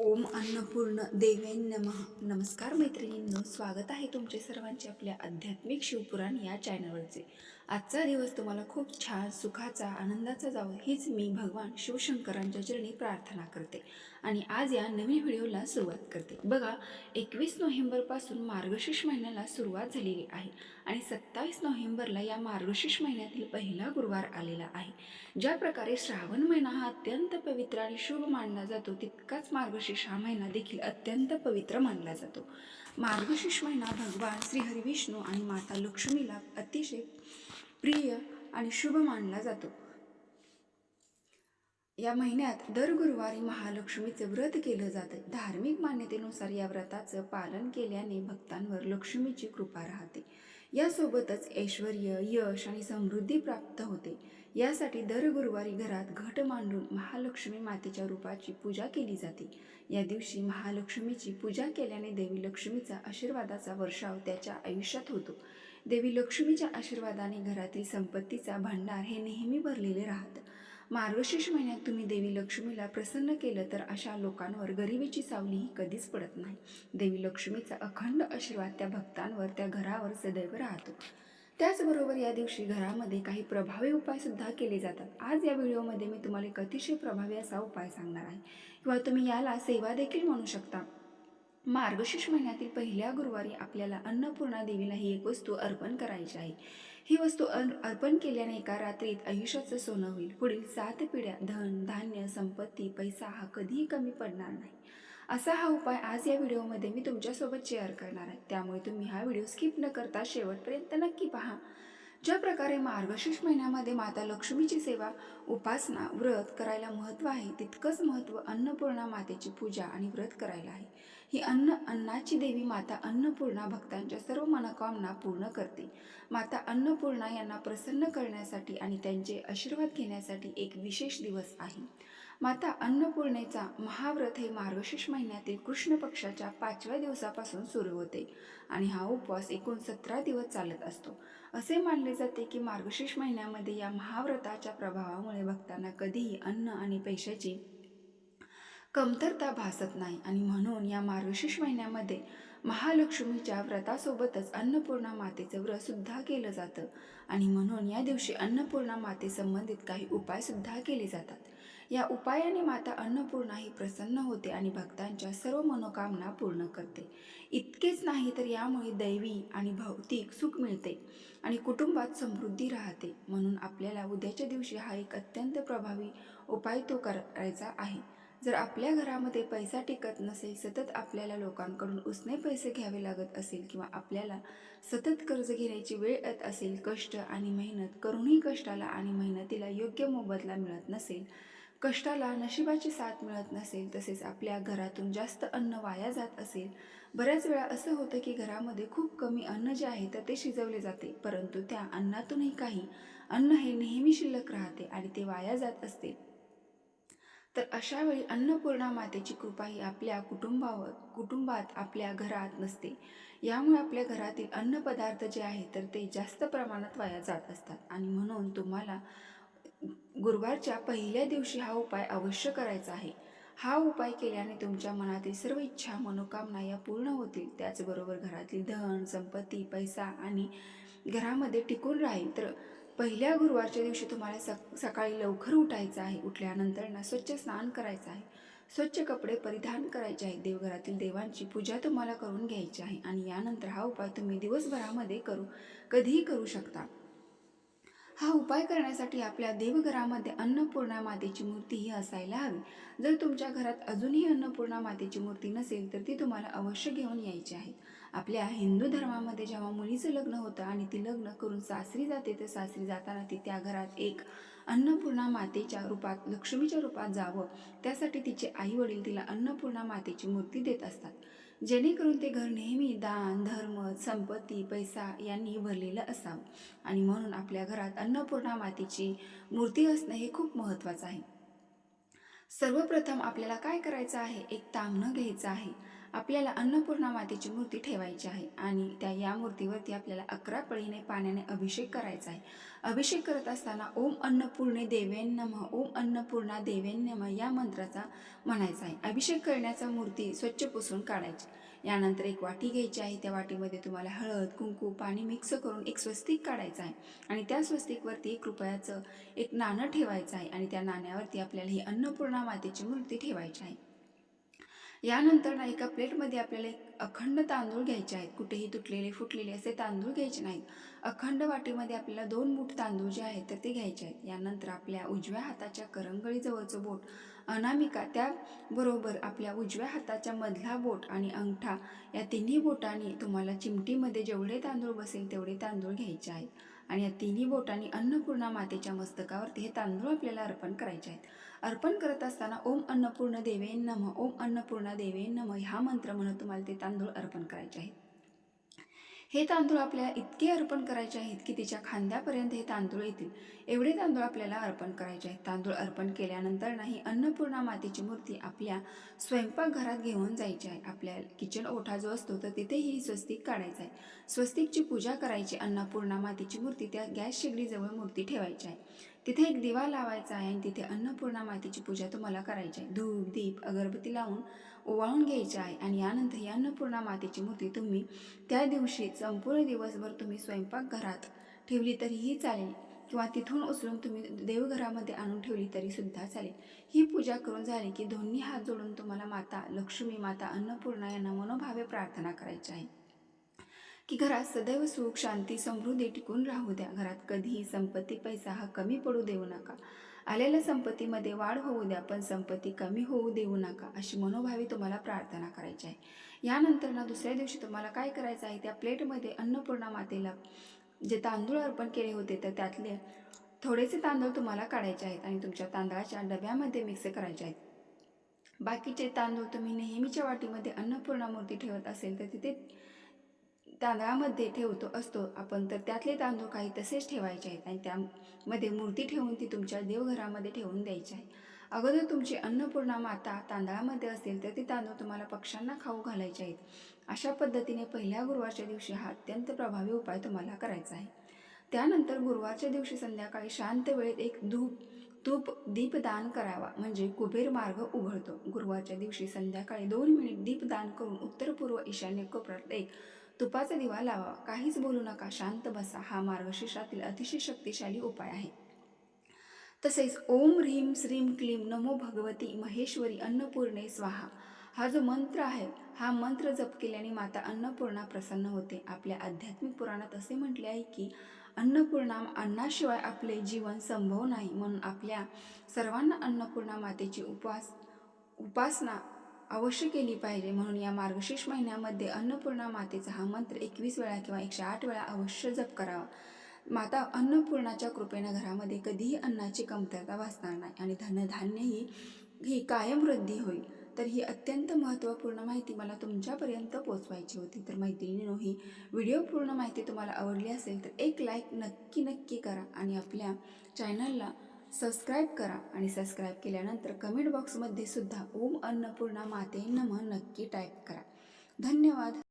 ओम अन्नपूर्ण देवे नमः. नमस्कार मैत्रिणींनो स्वागत आहे तुमचे सर्वांचे आपल्या आध्यात्मिक शिवपुराण या चॅनलवरचे आजचा दिवस तुम्हाला खूप छान सुखाचा आनंदाचा जावं हीच मी भगवान शिवशंकरांच्या चरणी प्रार्थना करते. आणि आज या नवीन व्हिडिओला सुरुवात करते. बघा एकवीस नोव्हेंबरपासून मार्गशीर्ष महिन्याला सुरुवात झालेली आहे आणि सत्तावीस नोव्हेंबरला या मार्गशीर्ष महिन्यातील पहिला गुरुवार आलेला आहे. ज्या प्रकारे श्रावण महिना हा अत्यंत पवित्र आणि शुभ मानला जातो तितकाच मार्गशीर्ष हा महिना देखील अत्यंत पवित्र मानला जातो. मार्गशीर्ष महिना भगवान श्री हरिविष्णू आणि माता लक्ष्मीला अतिशय प्रिय आणि शुभ मानला जातो. या महिन्यात दर गुरुवारी महालक्ष्मीचे व्रत केलं जातं. धार्मिक मान्यतेनुसार या व्रताचं पालन केल्याने भक्तांवर लक्ष्मीची कृपा राहते. यासोबतच ऐश्वर यश आणि समृद्धी प्राप्त होते. यासाठी दर गुरुवारी घरात घट मांडून महालक्ष्मी मातेच्या रूपाची पूजा केली जाते. या दिवशी महालक्ष्मीची पूजा केल्याने देवी लक्ष्मीचा आशीर्वादाचा वर्षाव त्याच्या आयुष्यात होतो. देवी लक्ष्मीच्या आशीर्वादाने घरातील संपत्तीचा भांडार हे नेहमी भरलेले राहतं. मार्गशीर्ष महिन्यात तुम्ही देवी लक्ष्मीला प्रसन्न केलं तर अशा लोकांवर गरिबीची सावली ही कधीच पडत नाही. देवी लक्ष्मीचा अखंड आशीर्वाद त्या भक्तांवर त्या घरावर सदैव राहतो. त्याचबरोबर या दिवशी घरामध्ये काही प्रभावी उपायसुद्धा केले जातात. आज या व्हिडिओमध्ये मी तुम्हाला एक अतिशय प्रभावी असा उपाय सांगणार आहे. किंवा तुम्ही याला सेवा देखील म्हणू शकता. मार्गशीर्ष महिन्यातील पहिल्या गुरुवारी आपल्याला अन्नपूर्णा देवीला ही एक वस्तू अर्पण करायची आहे. ही वस्तू अर्पण केल्याने एका रात्रीत आयुष्याचं सोनं होईल. पुढील सात पिढ्या धन धान्य संपत्ती पैसा हा कधीही कमी पडणार नाही. असा हा उपाय आज या व्हिडिओमध्ये मी तुमच्यासोबत शेअर करणार आहे. त्यामुळे तुम्ही हा व्हिडिओ स्किप न करता शेवटपर्यंत नक्की पहा. ज्या प्रकारे मार्गशीर्ष महिन्यामध्ये माता लक्ष्मीची सेवा उपासना व्रत करायला महत्त्व आहे तितकंच महत्त्व अन्नपूर्णा मातेची पूजा आणि व्रत करायला आहे. ही अन्न अन्नाची देवी माता अन्नपूर्णा भक्तांच्या सर्व मनोकामना पूर्ण करते. माता अन्नपूर्णा यांना प्रसन्न करण्यासाठी आणि त्यांचे आशीर्वाद घेण्यासाठी एक विशेष दिवस आहे. माता अन्नपूर्णेचा महाव्रत हे मार्गशीर्ष महिन्यातील कृष्ण पक्षाच्या पाचव्या दिवसापासून सुरू होते आणि हा उपवास एकूण सतरा दिवस चालत असतो. असे मानले जाते की मार्गशीर्ष महिन्यामध्ये या महाव्रताच्या प्रभावामुळे भक्तांना कधीही अन्न आणि पैशाची कमतरता भासत नाही आणि म्हणून या मार्गशीर्ष महिन्यामध्ये महालक्ष्मीच्या व्रतासोबतच अन्नपूर्णा मातेचं व्रतसुद्धा केलं जातं. आणि म्हणून या दिवशी अन्नपूर्णा मातेसंबंधित काही उपायसुद्धा केले जातात. या उपायाने माता अन्नपूर्णा ही प्रसन्न होते आणि भक्तांच्या सर्व मनोकामना पूर्ण करते. इतकेच नाही तर यामुळे दैवी आणि भौतिक सुख मिळते आणि कुटुंबात समृद्धी राहते. म्हणून आपल्याला उद्याच्या दिवशी हा एक अत्यंत प्रभावी उपाय तो करायचा आहे. जर आपल्या घरामध्ये पैसा टिकत नसेल सतत आपल्याला लोकांकडून उसने पैसे घ्यावे लागत असेल किंवा आपल्याला सतत कर्ज घेण्याची वेळ येत असेल कष्ट आणि मेहनत करूनही कष्टाला आणि मेहनतीला योग्य मोबदला मिळत नसेल कष्टाला नशिबाची साथ मिळत नसेल तसेच आपल्या घरातून जास्त अन्न वाया जात असेल बऱ्याच वेळा असं होतं की घरामध्ये खूप कमी अन्न जे आहे तर ते शिजवले जाते. परंतु त्या अन्नातूनही काही. अन्न हे नेहमी शिल्लक राहते आणि ते वाया जात असते. तर अशावेळी अन्नपूर्णा मातेची कृपा ही आपल्या कुटुंबावर कुटुंबात आपल्या घरात नसते. यामुळे आपल्या घरातील अन्नपदार्थ जे आहे तर ते जास्त प्रमाणात वाया जात असतात. आणि म्हणून तुम्हाला गुरुवारच्या पहिल्या दिवशी हा उपाय अवश्य करायचा आहे. हा उपाय केल्याने तुमच्या मनातील सर्व इच्छा मनोकामना या पूर्ण होतील. त्याचबरोबर घरातील धन संपत्ती पैसा आणि घरामध्ये टिकून राहील. तर पहिल्या गुरुवारच्या दिवशी तुम्हाला सक सकाळी लवकर उठायचं आहे. उठल्यानंतर ना स्वच्छ स्नान करायचं आहे. स्वच्छ कपडे परिधान करायचे आहेत देवघरातील देवांची पूजा तुम्हाला करून घ्यायची आहे आणि यानंतर हा उपाय तुम्ही दिवसभरामध्ये करू कधीही करू शकता. हा उपाय करण्यासाठी आपल्या देवघरामध्ये अन्नपूर्णा मातेची मूर्ती ही असायला हवी. जर तुमच्या घरात अजूनही अन्नपूर्णा मातेची मूर्ती नसेल तर ती तुम्हाला अवश्य घेऊन यायची आहे. आपल्या हिंदू धर्मामध्ये जेव्हा मुलीचं लग्न होतं आणि ती लग्न करून सासरी जाते तर सासरी जाताना ती त्या घरात एक अन्नपूर्णा मातेच्या रूपात लक्ष्मीच्या रूपात जावं. त्यासाठी तिचे आई वडील तिला अन्नपूर्णा मातेची मूर्ती देत असतात. जेणेकरून ते घर नेहमी दान धर्म संपत्ती पैसा यांनी भरलेलं असावं. आणि म्हणून आपल्या घरात अन्नपूर्णा मातेची मूर्ती असणं हे खूप महत्त्वाचं आहे. सर्वप्रथम आपल्याला काय करायचं आहे? एक तांबणं घ्यायचं आहे. आपल्याला अन्नपूर्णा मातेची मूर्ती ठेवायची आहे आणि त्या या मूर्तीवरती आपल्याला अकरा पळीने पाण्याने अभिषेक करायचा आहे. अभिषेक करत असताना ओम अन्नपूर्णे देवेन नमः ओम अन्नपूर्णा देवेन नमः या मंत्राचा म्हणायचा आहे. अभिषेक करण्याचा मूर्ती स्वच्छ पुसून काढायची. यानंतर एक वाटी घ्यायची आहे. त्या वाटीमध्ये तुम्हाला हळद कुंकू पाणी मिक्स करून एक स्वस्तिक काढायचं आहे आणि त्या स्वस्तिकवरती एक रुपयाचं एक नाणं ठेवायचं आहे आणि त्या नाण्यावरती आपल्याला ही अन्नपूर्णा मातेची मूर्ती ठेवायची आहे. यानंतर ना एका प्लेटमध्ये आपल्याला एक अखंड तांदूळ घ्यायचे आहेत. कुठेही तुटलेले फुटलेले असे तांदूळ घ्यायचे नाहीत. अखंड वाटीमध्ये आपल्याला दोन मूठ तांदूळ जे आहेत तर ते घ्यायचे आहेत. यानंतर आपल्या उजव्या हाताच्या करंगळीजवळचं बोट अनामिका त्याबरोबर आपल्या उजव्या हाताच्या मधला बोट आणि अंगठा या तिन्ही बोटांनी तुम्हाला चिमटीमध्ये जेवढे तांदूळ बसेल तेवढे तांदूळ घ्यायचे आहेत. आणि या तिन्ही बोटांनी अन्नपूर्णा मातेच्या मस्तकावरती हे तांदूळ आपल्याला अर्पण करायचे आहेत. अर्पण करत असताना ओम अन्नपूर्ण देवे नम ओम अन्नपूर्णा देवे नम हा मंत्र म्हणून तुम्हाला ते तांदूळ अर्पण करायचे आहेत. हे तांदूळ आपल्याला इतके अर्पण करायचे आहेत की तिच्या खांद्यापर्यंत हे तांदूळ येतील. एवढे तांदूळ आपल्याला अर्पण करायचे आहेत. तांदूळ अर्पण केल्यानंतर नाही अन्नपूर्णा मातेची मूर्ती आपल्या स्वयंपाकघरात घेऊन जायची आहे. आपल्या किचन ओठा जो असतो तर तिथेही स्वस्तिक काढायचं आहे. स्वस्तिकची पूजा करायची अन्नपूर्णा मातेची मूर्ती त्या गॅस शेगडीजवळ मूर्ती ठेवायची आहे. तिथे एक दिवा लावायचा आहे आणि तिथे अन्नपूर्णा मातेची पूजा तुम्हाला करायची आहे. धूप दीप अगरबत्ती लावून ओवाळून घ्यायची आहे. आणि यानंतर ही अन्नपूर्णा मातेची मूर्ती तुम्ही त्या दिवशी संपूर्ण दिवसभर तुम्ही स्वयंपाकघरात ठेवली तरीही चालेल. किंवा तिथून उचलून तुम्ही देवघरामध्ये आणून ठेवली तरी सुद्धा चालेल. ही पूजा करून झाली की दोन्ही हात जोडून तुम्हाला माता लक्ष्मी माता अन्नपूर्णा यांना मनोभावे प्रार्थना करायची आहे. की घरात सदैव सुख शांती समृद्धी टिकून राहू द्या. घरात कधीही संपत्ती पैसा हा कमी पडू देऊ नका. आलेल्या संपत्तीमध्ये वाढ होऊ द्या पण संपत्ती कमी होऊ देऊ नका अशी मनोभावी तुम्हाला प्रार्थना करायची आहे. यानंतर ना दुसऱ्या दिवशी तुम्हाला काय करायचं आहे त्या प्लेटमध्ये अन्नपूर्णा मातेला जे तांदूळ अर्पण केले होते तर त्यातले थोडेसे तांदूळ तुम्हाला काढायचे आहेत आणि तुमच्या तांदळाच्या डब्यामध्ये मिक्स करायचे आहेत. बाकीचे तांदूळ तुम्ही नेहमीच्या वाटीमध्ये अन्नपूर्णा मूर्ती ठेवत असेल तर तिथे तांदळामध्ये ठेवतो असतो. आपण तर त्यातले तांदूळ काही तसेच ठेवायचे आहेत आणि त्यामध्ये मूर्ती ठेवून ती तुमच्या देवघरामध्ये ठेवून द्यायची आहे. अगोदर तुमची अन्नपूर्णा माता तांदळामध्ये असेल तर ती तांदूळ तुम्हाला पक्ष्यांना खाऊ घालायचे आहेत. अशा पद्धतीने पहिल्या गुरुवारच्या दिवशी हा अत्यंत प्रभावी उपाय तुम्हाला करायचा आहे. त्यानंतर गुरुवारच्या दिवशी संध्याकाळी शांत वेळेत एक धूप तूप दीपदान करावा म्हणजे कुबेर मार्ग उघडतो. गुरुवारच्या दिवशी संध्याकाळी दोन मिनिट दीपदान करून उत्तर पूर्व ईशान्य कोपऱ्यात एक तुपाचा दिवा लावा. काहीच बोलू नका. शांत बसा. हा मार्गशीर्षातील अतिशय शक्तिशाली उपाय आहे. तसेच ओम ह्रीम श्रीम क्लीम नमो भगवती महेश्वरी अन्नपूर्णे स्वाहा. हा जो मंत्र आहे हा मंत्र जप केल्याने माता अन्नपूर्णा प्रसन्न होते. आपल्या आध्यात्मिक पुराणात असे म्हटले आहे की अन्नपूर्णा अन्नाशिवाय आपले जीवन संभव नाही. म्हणून आपल्या सर्वांना अन्नपूर्णा मातेची उपवास उपासना अवश्य केली पाहिजे. म्हणून या मार्गशीर्ष महिन्यामध्ये अन्नपूर्णा मातेचा हा मंत्र एकवीस वेळा किंवा एकशे आठ वेळा अवश्य जप करावा. माता अन्नपूर्णाच्या कृपेनं घरामध्ये कधीही अन्नाची कमतरता भासणार नाही आणि धनधान्यही ही कायम वृद्धी होईल. तर ही अत्यंत महत्त्वपूर्ण माहिती मला तुमच्यापर्यंत पोचवायची होती. तर मैत्रिणीनो ही व्हिडिओ पूर्ण माहिती तुम्हाला आवडली असेल तर एक लाईक नक्की नक्की करा आणि आपल्या चॅनलला सबस्क्राईब करा आणि सबस्क्राईब केल्यानंतर कमेंट बॉक्समध्ये सुद्धा ओम अन्नपूर्णा माते नम नक्की टाईप करा. धन्यवाद.